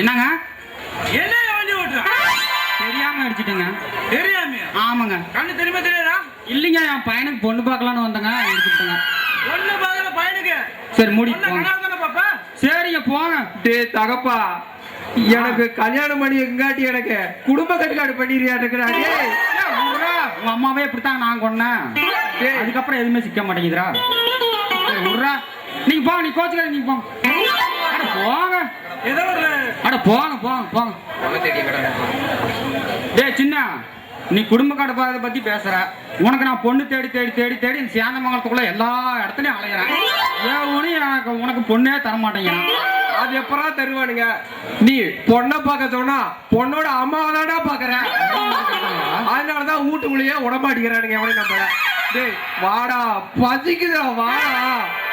என்னங்க? என்ன வண்டி ஓட்டுறான் தெரியாம அடிச்சிட்டேங்க. தெரியாமையா? ஆமாங்க. கண்ணு தெரியுமா தெரியாதா? இல்லைங்க என் பையனுக்கு பொண்ணு பார்க்கலான்னு வந்தேங்க. எடுத்துட்டேங்க ஒண்ணு பாக்கல பையனுக்கு? சரி மூடி சரிங்க போங்க. டேய் தகப்பா. எனக்கு கல்யாணம் பண்ணி எங்காட்டி எனக்கு? குடும்ப கட்டுக்காடு பண்ணிடுறியா இருக்கிறா டேய் ஏய், விட்றா. உங்க அம்மாவே இப்படித்தாங்க நான் கொன்னேன். டேய். அதுக்கப்புறம் எதுவுமே சிக்க மாட்டேங்குதுடா. சரி, விட்றா நீங்க போங்க நீ கோச்சுக்காத நீங்க போங்க. அட போங்க. ஏதோ ஒரு அட போங்க போங்க போங்க. டேய் சின்ன நீ குடும்ப கடப்பாதை பத்தி பேசுற. உனக்கு நான் பொண்ணு தேடி தேடி தேடி தேடி இந்த சேந்தமங்கலத்துக்குள்ள எல்லா இடத்துலயும் அலையிறேன். ஏன் எனக்கு உனக்கு பொண்ணே தர மாட்டேங்கிறான் அது எப்பரா தருவானுங்க? நீ பொண்ணை பார்க்க சொன்னா பொண்ணோட அம்மாவை தான்டா பாக்குற அதனாலதான் வீட்டுக்குள்ளேயே உடம்பாடிக்கிறானுங்க எவனையும் நம்மள. டேய் வாடா பசிக்குதுடா வாடா.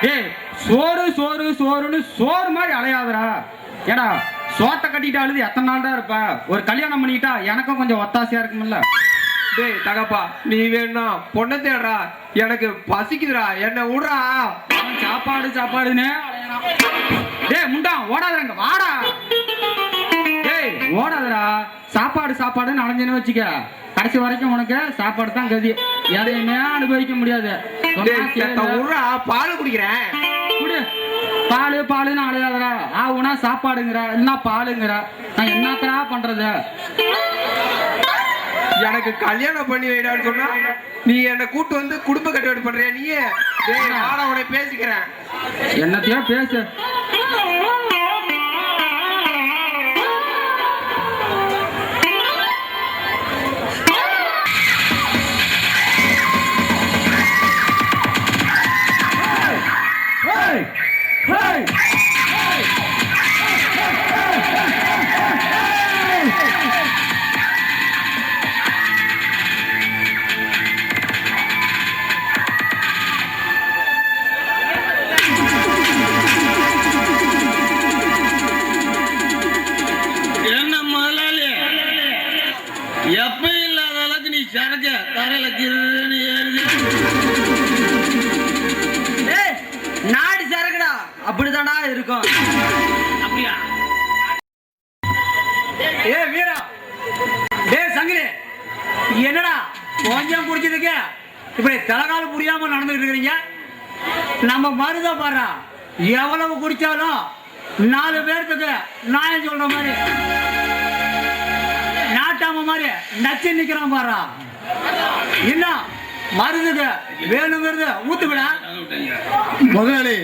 டேய் சோறு சோறு சோறுன்னு சோறு மாதிரி அலையாதடா. ஏடா சோத்தை கட்டிட்டு அழுது எத்தனை நாள் தான் இருப்ப? ஒரு கல்யாணம் பண்ணிக்கிட்டா எனக்கும் கொஞ்சம் ஒத்தாசையா இருக்கும்ல? டேய் தகப்பா நீ வேணா பொண்ணை தேடுறா. எனக்கு பசிக்குதுடா. என்ன விடுறா. அவன் சாப்பாடு சாப்பாடுன்னு. டேய் முண்டா ஓடாதங்க வாடா. டேய் ஓடாதடா. சாப்பாடு சாப்பாடுன்னு அலைஞ்சேன்னு வச்சுக்க. கடைசி வரைக்கும் உனக்கு சாப்பாடு தான் கதி. எதையுமே அனுபவிக்க முடியாது. பால் குடிக்கிறேன். குடு. பாலு பாலுன்னு அலையாதடா ஆவுனா சாப்பாடுங்கிற என்ன பாலுங்கிற நான் என்னத்தடா பண்றது? எனக்கு கல்யாணம் பண்ணி வைடான்னு சொன்னா நீ என்ன கூட்டு வந்து குடும்ப கட்டுப்பாடு பண்றியா நீ டேய் வாடா உன்னை பேசிக்கிறேன். என்னத்தையோ பேசு. நாலு பேர்த்துக்கு நாயம் சொல்ற மாதிரி. நாட்டாம மாதிரி நச்சு நிக்கிறான் பாடுறா என்ன? மருதுக்கு வேணுங்கிறது ஊத்துக்கடா முதலாளி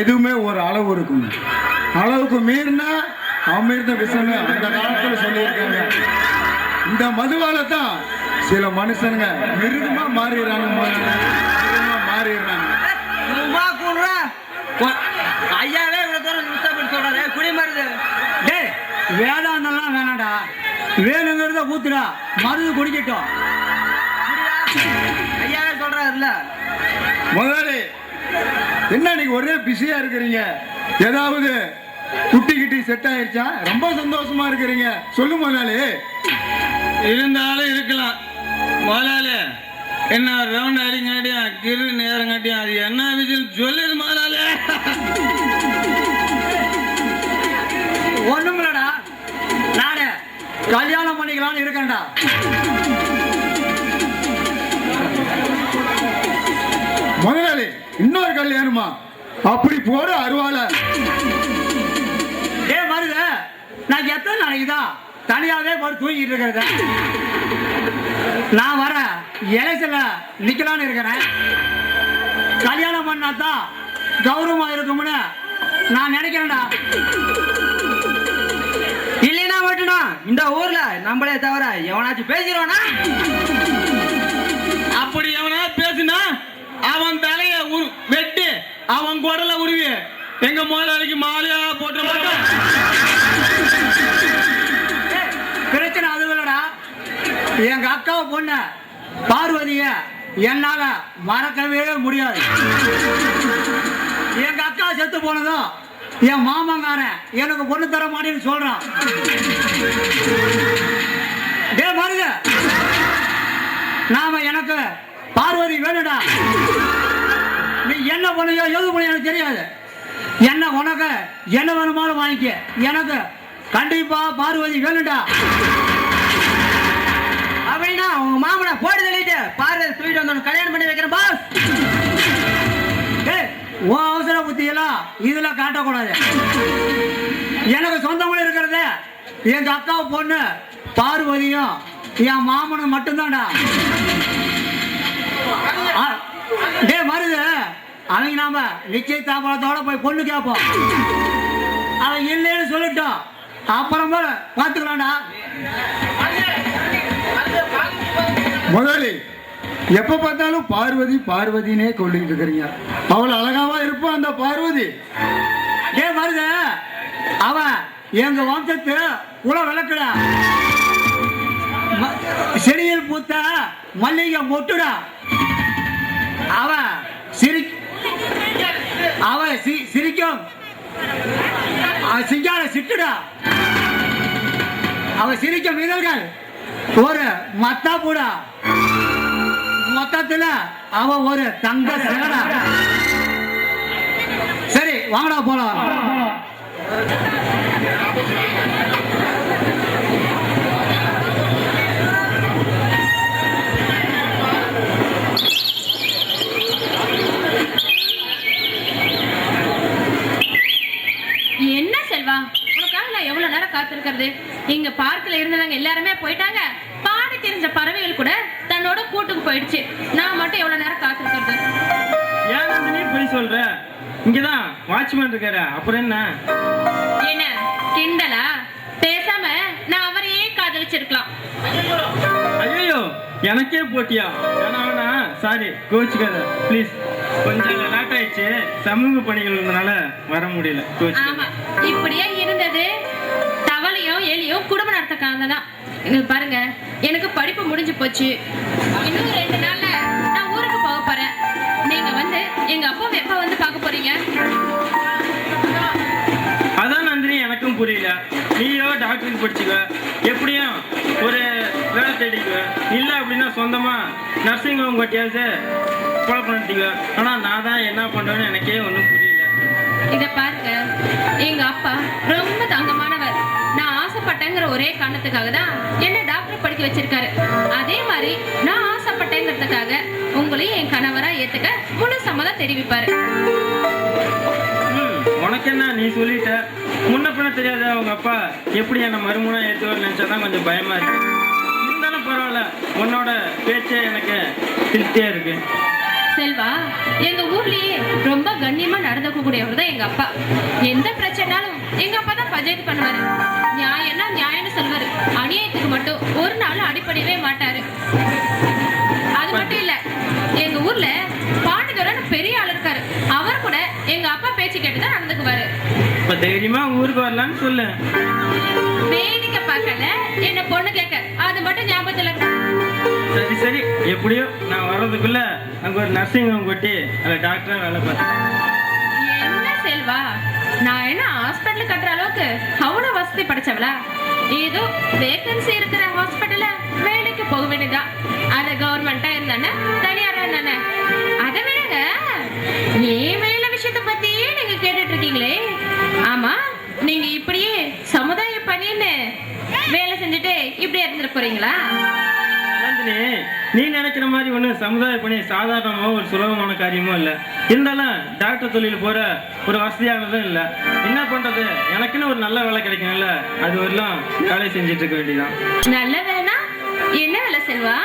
எதுவுமே ஒரு அளவு இருக்கும். அளவுக்கு மீறினா அமிர்த விஷயம் அந்த காலத்துல சொல்லியிருக்காங்க. இந்த மதுவால தான் சில மனுஷனுங்க மிருகமா மாறிடுறாங்க. மாறிடுறாங்க. ஐயாவே இவ்வளவு தூரம் நிறுத்தப்பட்டு சொல்றாரு குடி மருது டேய் வேதாந்தம்லாம் வேணாம்டா. வேணுங்கிறத ஊத்துடா. மருந்து குடிக்கட்டும். ஐயாவே சொல்றாருல்ல. முதலாளி என்ன நீங்க ஒரே பிஸியா இருக்கிறீங்க? ஏதாவது குட்டி கிட்டி செட் ஆயிருச்சா? ரொம்ப சந்தோஷமா இருக்கிறீங்க. சொல்லு முதலாளி. இருந்தாலும் இருக்கலாம். முதலாளி என்ன ரவுண்ட் அடிங்காட்டியும் கிரு நேரங்காட்டியும் அது என்ன விஷயம்? சொல்லிடு முதலாளி. ஒண்ணுமில்லடா நானு கல்யாணம் பண்ணிக்கலாம்னு இருக்கேன்டா. முதலாளி இன்னொரு கல்யாணமா அப்படி போற அருவால டே மருத நான் எத்தனை நாளைக்கு தான் தனியாவே போட்டு தூங்கிட்டு இருக்கிறத. நான் வர எலெக்ஷன்ல நிக்கலாம்னு இருக்கிறேன். கல்யாணம் பண்ணா தான் கௌரவமா இருக்கும்னு நான் நினைக்கிறேன்டா. இந்த ஊர்ல நம்மளே தவிர எவனாச்சும் பேசிடுவானா? அப்படி எவனா பேசுனா அவன் தலைய வெட்டி அவன் குடல உருவி எங்க முதலாளிக்கு மாலையா போட்டு பிரச்சனை அது இல்லடா. எங்க அக்காவை பொண்ணு பார்வதிய என்னால மறக்கவே முடியாது. எங்க அக்கா செத்து போனதும் என் மாமங்காரன் எனக்கு பொண்ணு தர மாட்டேன்னு சொல்றான் டே மருத. நாம எனக்கு பார்வதி வேணுடா நீ என்ன பண்ணுவியோ எது பண்ணியோ எனக்கு தெரியாது. என்ன உனக்கு என்ன வேணுமாலும் வாங்கிக்க. எனக்கு கண்டிப்பா பார்வதி வேணும்டா. அப்படின்னா உங்க மாமனை போட்டு தள்ளிட்டு பார்வதி தூக்கிட்டு வந்து கல்யாணம் பண்ணி வைக்கிறேன் பாஸ். ஏ ஓ இதெல்லாம் இதுல காட்டக்கூடாது. எனக்கு சொந்தமும் இருக்கிறது. எங்க அக்கா பொண்ணு பார்வதியும் என் மாமனும் மட்டும்தான்டா. டே டேய் மருது அவங்க நாம நிச்சயதாபலத்தோட போய் பொண்ணு கேட்போம் அவன் இல்லைன்னு சொல்லிட்டோம். அப்புறமா பார்த்துக்கலாம்டா முதலில் எப்ப பார்த்தாலும் பார்வதி பார்வதினே கொள்ளிட்டு இருக்கிறீங்க அவள் அழகாவா இருப்பா அந்த பார்வதி. ஏ மருத அவ எங்க வம்சத்து உல விளக்குடா. ம- செடியில் பூத்த மல்லிகை மொட்டுடா. அவ சிரி அவ சி- சிரிக்கும். அவ சிங்கார சிட்டுடா. அவ சிரிக்கும் இதழ்கள். ஒரு மத்தா போடா மொத்தத்துல அவ ஒரு தங்க சிலடா சரி வாங்கடா போலாம். இருக்காரு அப்புறம் என்ன? என்ன? கிண்டலா? பேசாம நான் அவரையே காதலிச்சிருக்கலாம். ஐயோ எனக்கே போட்டியா? வேணா சாரி கோச்சுக்காத ப்ளீஸ் கொஞ்சம் லேட் ஆயிடுச்சு. சமூக பணிகள் இருந்தனால வர முடியல. ஆமா. இப்படியே இருந்தது. தவளையும் எலியும் குடும்ப நடத்தக்காக தான் பாருங்க. எனக்கு படிப்பு முடிஞ்சு போச்சு. இன்னும் ரெண்டு நாள்ல நான் ஊருக்கு போக போறேன். நீங்க வந்து எங்க அப்பாவை எப்ப வந்து பார்க்க போறீங்க? நீயோ டாக்டருக்கு படிச்சுக்க எப்படியும் ஒரு வேலை தேடிக்குவ. இல்லை அப்படின்னா சொந்தமா நர்சிங் ஹோம் கட்டியாவது குழப்பம் நடத்திக்குவ ஆனா நான் தான் என்ன பண்றேன்னு எனக்கே ஒன்றும் புரியல. இத பாருங்க. எங்க அப்பா ரொம்ப தங்கமானவர். நான் ஆசைப்பட்டேங்கிற ஒரே காரணத்துக்காக தான் என்ன டாக்டர் படிக்க வச்சிருக்காரு. அதே மாதிரி நான் ஆசைப்பட்டேங்கிறதுக்காக உங்களையும் என் கணவரா ஏத்துக்க முழு சம்மதம் தெரிவிப்பாரு. உனக்கு என்ன நீ சொல்லிட்ட? முன்ன பின்ன தெரியாத அவங்க அப்பா எப்படி என்ன மறுமணம் ஏற்றுவார் நினைச்சாதான் கொஞ்சம் பயமா இருக்கு. இருந்தாலும் பரவாயில்ல உன்னோட பேச்சே எனக்கு திருப்தியா இருக்கு. செல்வா எங்க ஊர்லயே ரொம்ப கண்ணியமா நடந்துக்க கூடியவர் தான் எங்க அப்பா. எந்த பிரச்சனைனாலும் எங்க அப்பா தான் பஞ்சாயத்து பண்ணுவாரு. நியாயம்னா நியாயம்னு சொல்வாரு. அநியாயத்துக்கு மட்டும் ஒரு நாள் அடிப்படையவே மாட்டாரு. அது மட்டும் இல்ல எங்க ஊர்ல பாண்டுதுரன் பெரிய ஆளு இப்ப தைரியமா ஊருக்கு வரலான்னு சொல்லு. வேடிக்கை பார்க்கல. என்ன பொண்ணு கேட்க. அது மட்டும் ஞாபகத்துல. சரி சரி. எப்படியோ நான் வர்றதுக்குள்ள அங்க ஒரு நர்சிங் ஹோம் கொட்டி அதில் டாக்டரா வேலை பார்த்தேன் என்ன செல்வா? நான் என்ன ஹாஸ்பிட்டல் கட்டுற அளவுக்கு அவ்வளவு வசதி படைச்சவளா? ஏதோ வேகன்சி இருக்கிற ஹாஸ்பிட்டல்ல வேலைக்கு போக வேண்டியதா? அது கவர்மெண்டா இருந்தானே தனியாரா இருந்தானே? அதை விடுங்க. ஏன் வேலை விஷயத்தை பத்தியே நீங்க கேட்டுட்டு இருக்கீங்களே. ஆமா நீங்க இப்படியே சமுதாய பணின்னு வேலை செஞ்சுட்டு இப்படி இருந்துட்டு போறீங்களா? நீ நினைக்கிற மாதிரி ஒண்ணு சமுதாய பணி சாதாரணமோ ஒரு சுலபமான காரியமோ இல்ல. இருந்தாலும் டாக்டர் தொழில் போற ஒரு வசதியானதும் இல்ல. என்ன பண்றது? எனக்குன்னு ஒரு நல்ல வேலை கிடைக்கும்ல. அது வரலாம். வேலை செஞ்சுட்டு இருக்க வேண்டியதான் நல்ல வேலைனா என்ன வேலை செல்வா?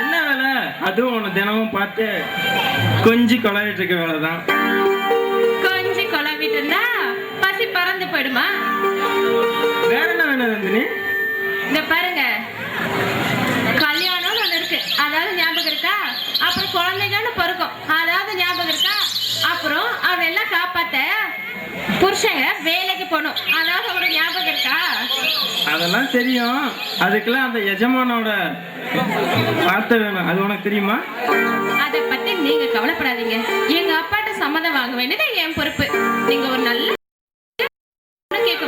என்ன வேலை? அதுவும் உன்னை தினமும் பார்த்து கொஞ்சி கொலாடிட்டு இருக்க வேலை தான் கொஞ்சி கொலாவிட்டு இருந்தா பறந்து போயிடுமா? வேற என்ன வேணும் நந்தினி? இந்த பாருங்க. கல்யாணம்னு ஒண்ணு இருக்கு. அதாவது ஞாபகம் இருக்கா? அப்புறம் குழந்தைங்கன்னு பிறக்கும். அதாவது ஞாபகம் இருக்கா? அப்புறம் அதெல்லாம் காப்பாத்த? புருஷங்க வேலைக்கு போகணும். அதாவது உங்களுக்கு ஞாபகம் இருக்கா? அதெல்லாம் தெரியும். அதுக்கெல்லாம் அந்த எஜமானோட வார்த்தை வேணும். அது உனக்கு தெரியுமா? அதை பத்தி நீங்க கவலைப்படாதீங்க. எங்க அப்பாட்ட சம்மதம் வாங்க வேண்டியது என் பொறுப்பு. நீங்க ஒரு நல்ல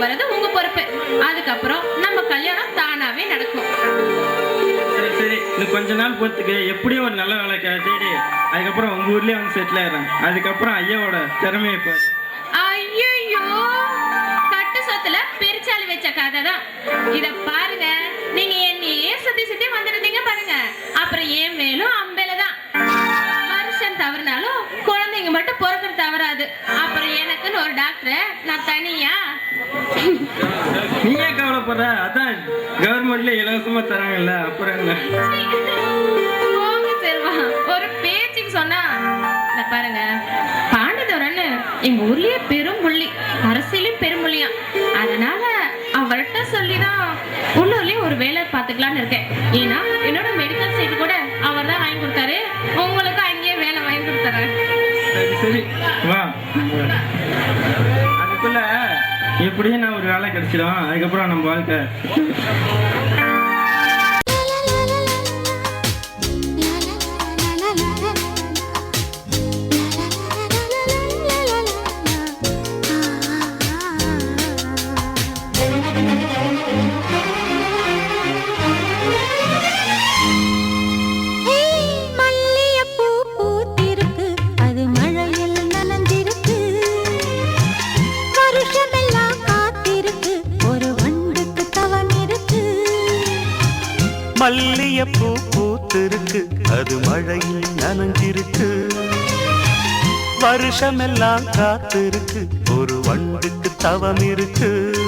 வர்றது உங்க பொறுப்பு. அதுக்கப்புறம் நம்ம கல்யாணம் தானாவே நடக்கும். சரி சரி. இன்னும் கொஞ்ச நாள் பொறுத்துக்கு எப்படியும் ஒரு நல்ல வேலை தேடி அதுக்கப்புறம் உங்க ஊர்லயே வந்து செட்டில் ஆயிடுறேன். அதுக்கப்புறம் ஐயாவோட திறமையை பாரு. ஐயோ கட்டு சொத்துல பிரிச்சா வச்ச கதை தான். இத பாருங்க. நீங்க என்னையே சுத்தி சுத்தி வந்துருந்தீங்க பாருங்க. அப்புறம் ஏன் மேலும் அம்பேல தான். வருஷம் தவறினாலும் குழந்தைங்க மட்டும் பிறக்கிறது தவறாது. அப்புறம் எனக்குன்னு ஒரு டாக்டர் நான் தனியா நீ ஏன் கவலைப்படுற அதான் கவர்மெண்ட்ல இலவசமா தராங்கல்ல அப்புறம் என்ன? போங்க செல்வா ஒரு பேச்சுக்கு சொன்னா பாருங்க பாண்டிதரன்னு எங்க ஊர்லயே பெரும் புள்ளி அரசியலும் பெரும்புள்ளியா அதனால அவர்கிட்ட சொல்லிதான் உள்ளூர்லயே ஒரு வேலை பார்த்துக்கலாம்னு இருக்கேன். ஏன்னா என்னோட மெடிக்கல் சீட் கூட அவர் தான் வாங்கி கொடுத்தாரு. உங்களுக்கு சரி வா. அதுக்குள்ள எப்படியும் நான் ஒரு வேலை கிடைச்சிடும். அதுக்கப்புறம் நம்ம வாழ்க்கை. மல்லியப்பூ பூத்திருக்கு. அது மழையில் நனைஞ்சிருக்கு. வருஷமெல்லாம் காத்திருக்கு. ஒரு வண்டுக்கு தவம் இருக்கு.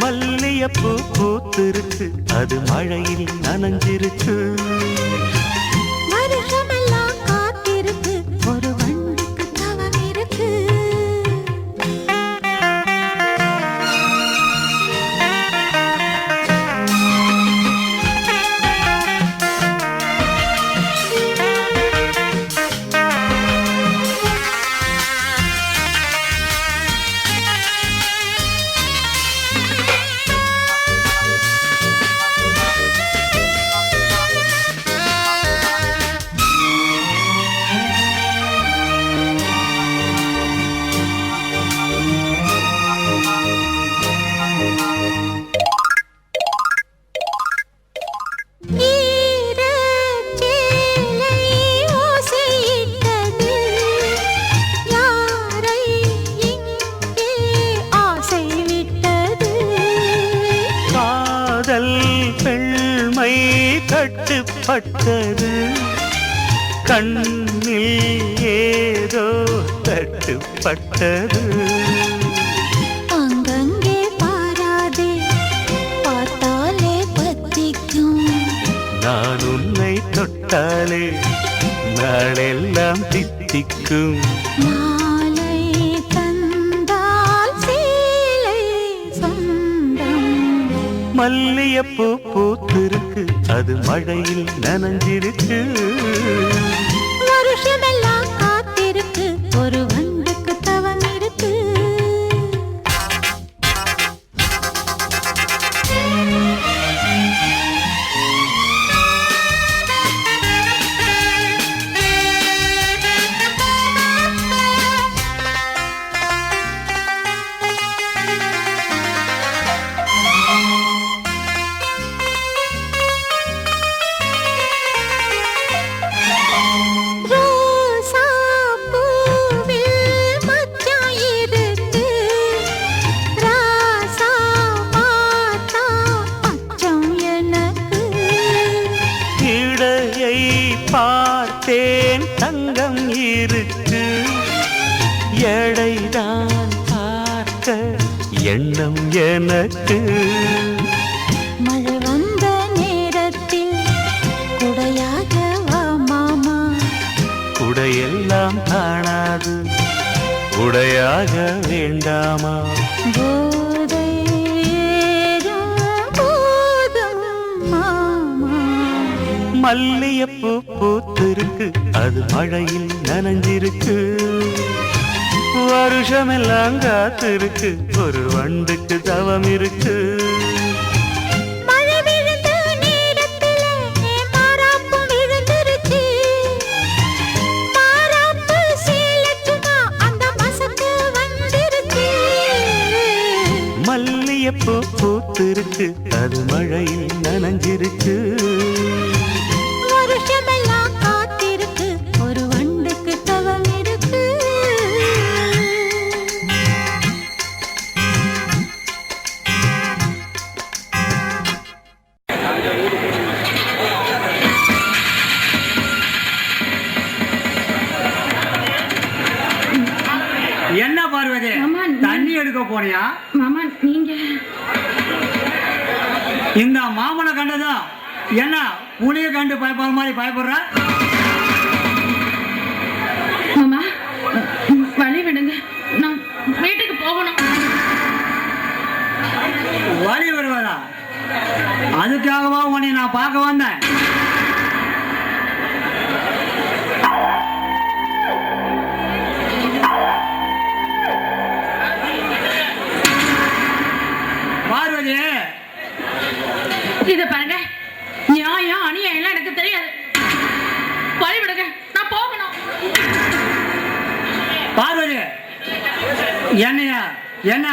மல்லியப்பூ பூத்திருக்கு. அது மழையில் நனைஞ்சிருக்கு. கட்டுப்பட்டது கண்ணில் ஏதோ தட்டுப்பட்டது. அங்கங்கே பாராதே, பார்த்தாலே பத்திக்கும். நான் உன்னை தொட்டாலே நாளெல்லாம் தித்திக்கும். மல்லியப்பூ பூத்திருக்கு அது மழையில் நனைஞ்சிருக்கு. எடைதான் பார்க்க எண்ணம் எனக்கு. மழை வந்த நேரத்தில் குடையாக வா மாமா. உடையெல்லாம் காணாது. உடையாக வேண்டாமா? மல்லியப்பூ பூத்திருக்கு. அது மழையில் நனைஞ்சிருக்கு. வருஷமெல்லாம் காத்திருக்கு. ஒரு வண்டுக்கு தவம் இருக்கு. புளிய கண்டு பயப்படுற மாதிரி பயப்படுற? மாமா வழி விடுங்க. நான் வீட்டுக்கு போகணும். வழி வருவதா அதுக்காகவா உன்னை நான் பார்க்க வந்தேன். பார்வதி. இத பாருங்க நியாயம் அநியாயம் எல்லாம் எனக்கு தெரியாது. வழி விடுங்க. நான் போகணும். பார்வதி என்னைய? என்ன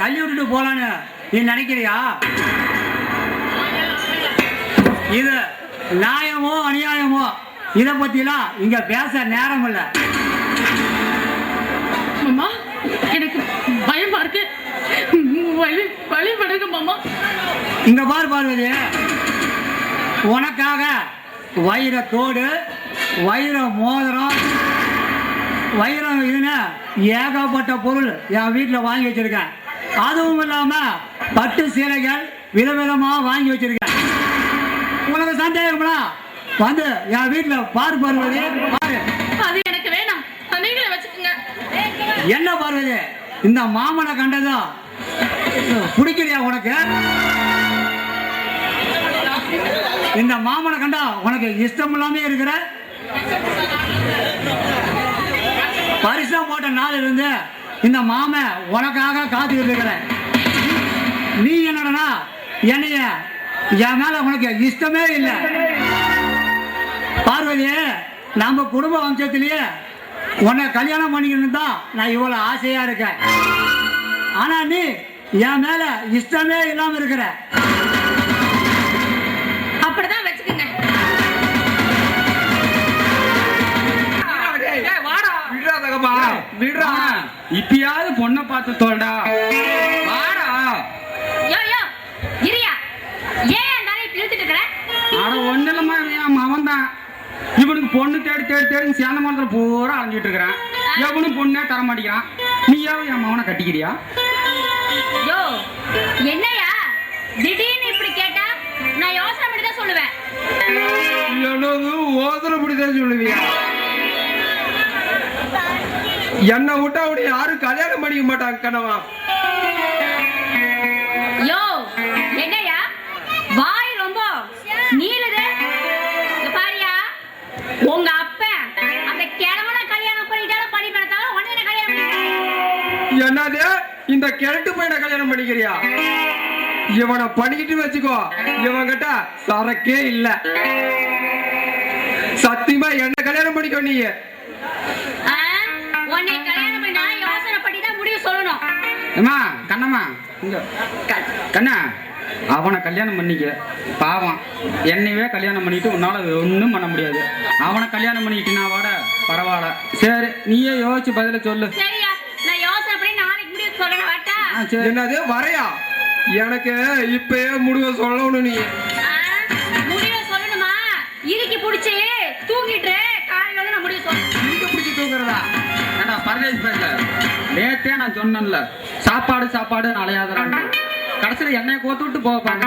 தள்ளி விட்டுட்டு போலான்னு நீ நினைக்கிறியா? இது நியாயமோ அநியாயமோ? இத பத்திலாம் இங்க பேச நேரம் இல்ல. மாமா எனக்கு பயமா இருக்கு. வழி வழி விடுங்க மாமா. இங்க பார் பார்வதி. உனக்காக வைர தோடு வைர மோதிரம் வைரம் இதுன்னு ஏகப்பட்ட பொருள் என் வீட்டில் வாங்கி வச்சிருக்கேன். அதுவும் இல்லாம பட்டு சீலைகள் விதவிதமா வாங்கி வச்சிருக்கேன். உனக்கு சந்தேகம்னா வந்து என் வீட்டில் பார் பார்வதி பாரு. அது எனக்கு வேணாம். நீங்களே வச்சுக்கோங்க. என்ன பார்வதி? இந்த மாமனை கண்டதும் பிடிக்கலையா உனக்கு? இந்த மாமனை கண்டா உனக்கு இஷ்டம் இல்லாம இருக்கிற? பரிசா போட்ட நாள் இருந்து இந்த மாம உனக்காக காத்துக்கிட்டு இருக்கிறேன் நீ என்னடனா? என்னைய என் மேல உனக்கு இஷ்டமே இல்லை. பார்வதியே நம்ம குடும்ப வம்சத்திலேயே உன்னை கல்யாணம் பண்ணிக்கணும் தான் நான் இவ்வளவு ஆசையா இருக்கேன். ஆனா நீ என் மேல இஷ்டமே இல்லாம இருக்கிற. விடுறா. இப்பயாவது பொண்ணை பார்த்து தோல்டா. வாடா. யோ யோ இரியா. ஏன் அந்த இப்படி இழுத்துட்டு இருக்கிற? அட ஒண்ணு இல்லம்மா என் மவன் தான் இவனுக்கு பொண்ணு தேடி தேடி தேடி சேந்த மரத்துல பூரா அலைஞ்சிட்டு இருக்கிறான் எவனும் பொண்ணே தர மாட்டேங்கிறான். நீயாவது என் மவனை கட்டிக்கிறியா? யோ என்னையா? திடீர்னு இப்படி கேட்டா நான் யோசனை பண்ணி தான் சொல்லுவேன். என்னது? ஓதரப்படிதான் சொல்லுவியா? என்னை விட்டா அப்படி யாரும் கல்யாணம் பண்ணிக்க மாட்டாங்க கனவா. யோ என்னையா வாய் ரொம்ப நீளுது. பாரியா உங்க அப்பன் அந்த கிழவனை கல்யாணம் பண்ணிட்டாலும் பண்ணி பண்ண உடனே கல்யாணம் என்னது? இந்த கிழட்டு பையனை கல்யாணம் பண்ணிக்கிறியா? இவனை பண்ணிக்கிட்டு வச்சுக்கோ. இவன்கிட்ட சரக்கே இல்ல. சத்தியமா என்ன கல்யாணம் பண்ணிக்கோ நீ. ஏம்மா கண்ணம்மா. இங்க கண்ணா அவனை கல்யாணம் பண்ணிக்க. பாவம். என்னையவே கல்யாணம் பண்ணிட்டு உன்னால ஒன்றும் பண்ண முடியாது. அவனை கல்யாணம் பண்ணிக்கிட்டுனா வாட பரவாயில்ல. சரி நீயே யோசிச்சு பதில சொல்லு. நான் என்னது வரையா? எனக்கு இப்பயே முடிவை சொல்லணும் நீ? முடிவை சொல்லணுமா? இறுக்கி புடிச்சு தூங்கிட்டு காலையில நான் முடிவு பிடிச்சி தூக்குறதா ஏண்டா பரதேஷ் பேச நேத்தே நான் சொன்னேன்ல. சாப்பாடு சாப்பாடு அலையாதறான் கடைசியில என்னைய கோத்து விட்டு போக பாருங்க.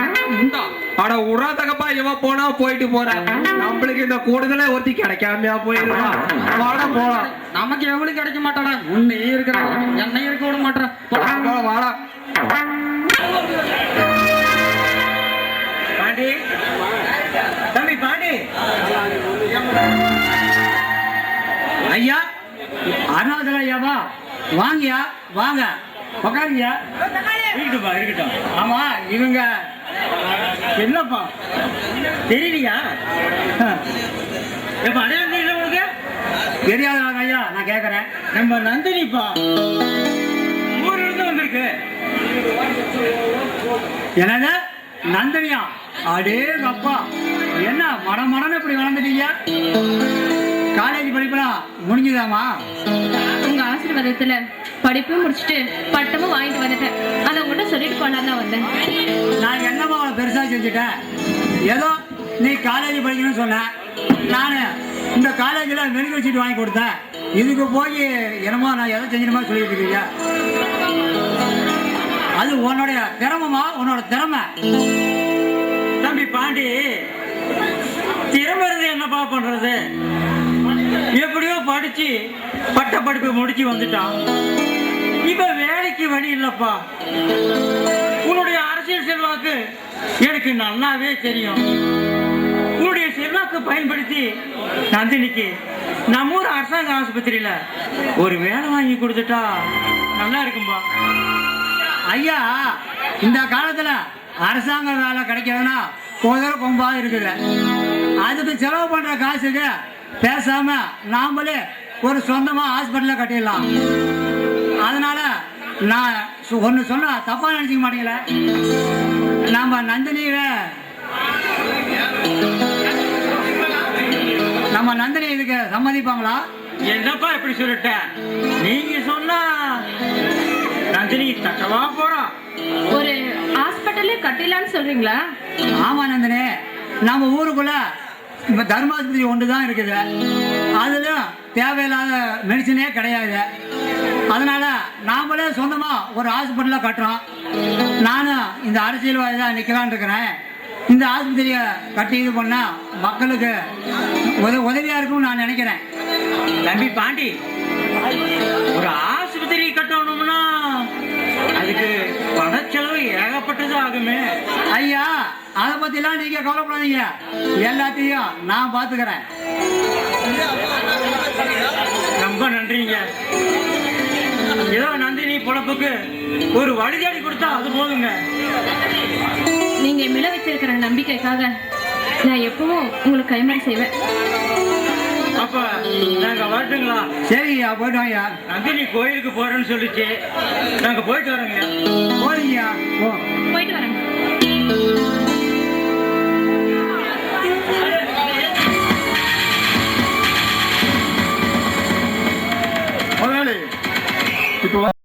அட உரா தகப்பா இவன் போனா போயிட்டு போறேன் நம்மளுக்கு இந்த கூடுதலே ஒருத்தி கிடைக்காமையா போயிருவா. வாடா போலாம் நமக்கு எவ்வளவு கிடைக்க மாட்டாடா? உன்னை இருக்கிற என்னை இருக்க விட மாட்டான் வாடா பாண்டி தம்பி பாண்டி ஐயா அருணாச்சல ஐயாவா? வாங்கயா வாங்க. உக்காருங்கயா இருக்கட்டும்ப்பா இருக்கட்டும். ஆமா இவங்க என்னப்பா? தெரியலையா? எப்ப அடையாளம் தெரியல உங்களுக்கு? தெரியாதவங்க ஐயா நான் கேட்கறேன் நம்ம நந்தினிப்பா. ஊர்ல இருந்து வந்திருக்கு. என்னங்க நந்தினியா? அடே அப்பா என்ன மரம் மரம் இப்படி வளர்ந்துட்டீங்க? காலேஜ் படிப்பெல்லாம் முடிஞ்சுதாமா? உங்க ஆசீர்வாதத்துல படிப்பும் முடிச்சுட்டு பட்டமும் வாங்கிட்டு வந்துட்டேன். அதை உங்கள்கிட்ட சொல்லிட்டு போனான்னு தான் வந்தேன். நான் என்னமா அவளை பெருசாக செஞ்சுட்டேன்? ஏதோ நீ காலேஜ் படிக்கணும்னு சொன்ன. நான் இந்த காலேஜில் மெடிக்கல் சீட் வாங்கி கொடுத்தேன். இதுக்கு போய் என்னமோ நான் எதை செஞ்சணுமா சொல்லிட்டு இருக்கீங்க. அது உன்னுடைய திறமைமா உன்னோட திறமை. தம்பி பாண்டி திறமை இருந்து என்னப்பா பண்றது? எப்படியோ படிச்சு பட்ட படிப்பு முடிச்சு வந்துட்டான். இப்ப வேலைக்கு வழி இல்லப்பா. உன்னுடைய அரசியல் செல்வாக்கு எனக்கு நல்லாவே தெரியும். உன்னுடைய செல்வாக்கு பயன்படுத்தி நந்தினிக்கு நம்ம ஊர் அரசாங்க ஆஸ்பத்திரியில ஒரு வேலை வாங்கி கொடுத்துட்டா நல்லா இருக்கும்பா. ஐயா இந்த காலத்துல அரசாங்க வேலை கிடைக்கிறதுனா குதிரை கொம்பா இருக்குது. அதுக்கு செலவு பண்ற காசுக்கு பேசாம நாமளே ஒரு சொந்தமா ஹாஸ்பிட்டல கட்டிடலாம். அதனால நான் சு- ஒண்ணு சொன்னா தப்பா நினைச்சுக்க மாட்டீங்களே? நம்ம நந்தினியில நம்ம நந்தினி இதுக்கு சம்மதிப்பாங்களா? என்னப்பா இப்படி சொல்லிட்ட? நீங்க சொன்னா நந்தினி தட்டவா போறான் ஒரு ஹாஸ்பிட்டல்லே கட்டிடலான்னு சொல்றீங்களா? ஆமா நந்தினி. நம்ம ஊருக்குள்ள இப்ப தர்மாஸ்பத்திரி ஒன்று தான் இருக்குது. அதுலயும் தேவையில்லாத மெடிசனே கிடையாது. அதனால நாமளே சொந்தமா ஒரு ஹாஸ்பிட்டல கட்டுறோம். நானும் இந்த அரசியல்வாதி தான் நிற்கலான் இருக்கிறேன். இந்த ஆஸ்பத்திரியை கட்டி இது பண்ணா மக்களுக்கு உத உதவியா இருக்கும்னு நான் நினைக்கிறேன். தம்பி பாண்டி ஒரு ஆஸ்பத்திரி கட்டணும்னா அதுக்கு ஆகுமே? ஐயா அதை பத்திலாம் நீங்க கவலைப்படாதீங்க. எல்லாத்தையும் நான் பாத்துக்கிறேன் ரொம்ப நன்றிங்க. ஏதோ நந்தினி பொழப்புக்கு ஒரு வழிதேடி கொடுத்தா அது போதுங்க. நீங்க மிள வச்சிருக்கிற நம்பிக்கைக்காக நான் எப்பவும் உங்களுக்கு கைமாறி செய்வேன். அப்ப நாங்க வரட்டுங்களா? சரிங்கய்யா போயிட்டு வாங்கய்யா நந்தினி கோயிலுக்கு போறேன்னு சொல்லிச்சு. நாங்க போயிட்டு வரோங்கய்யா. போறீங்கய்யா போயிட்டு வரோங்க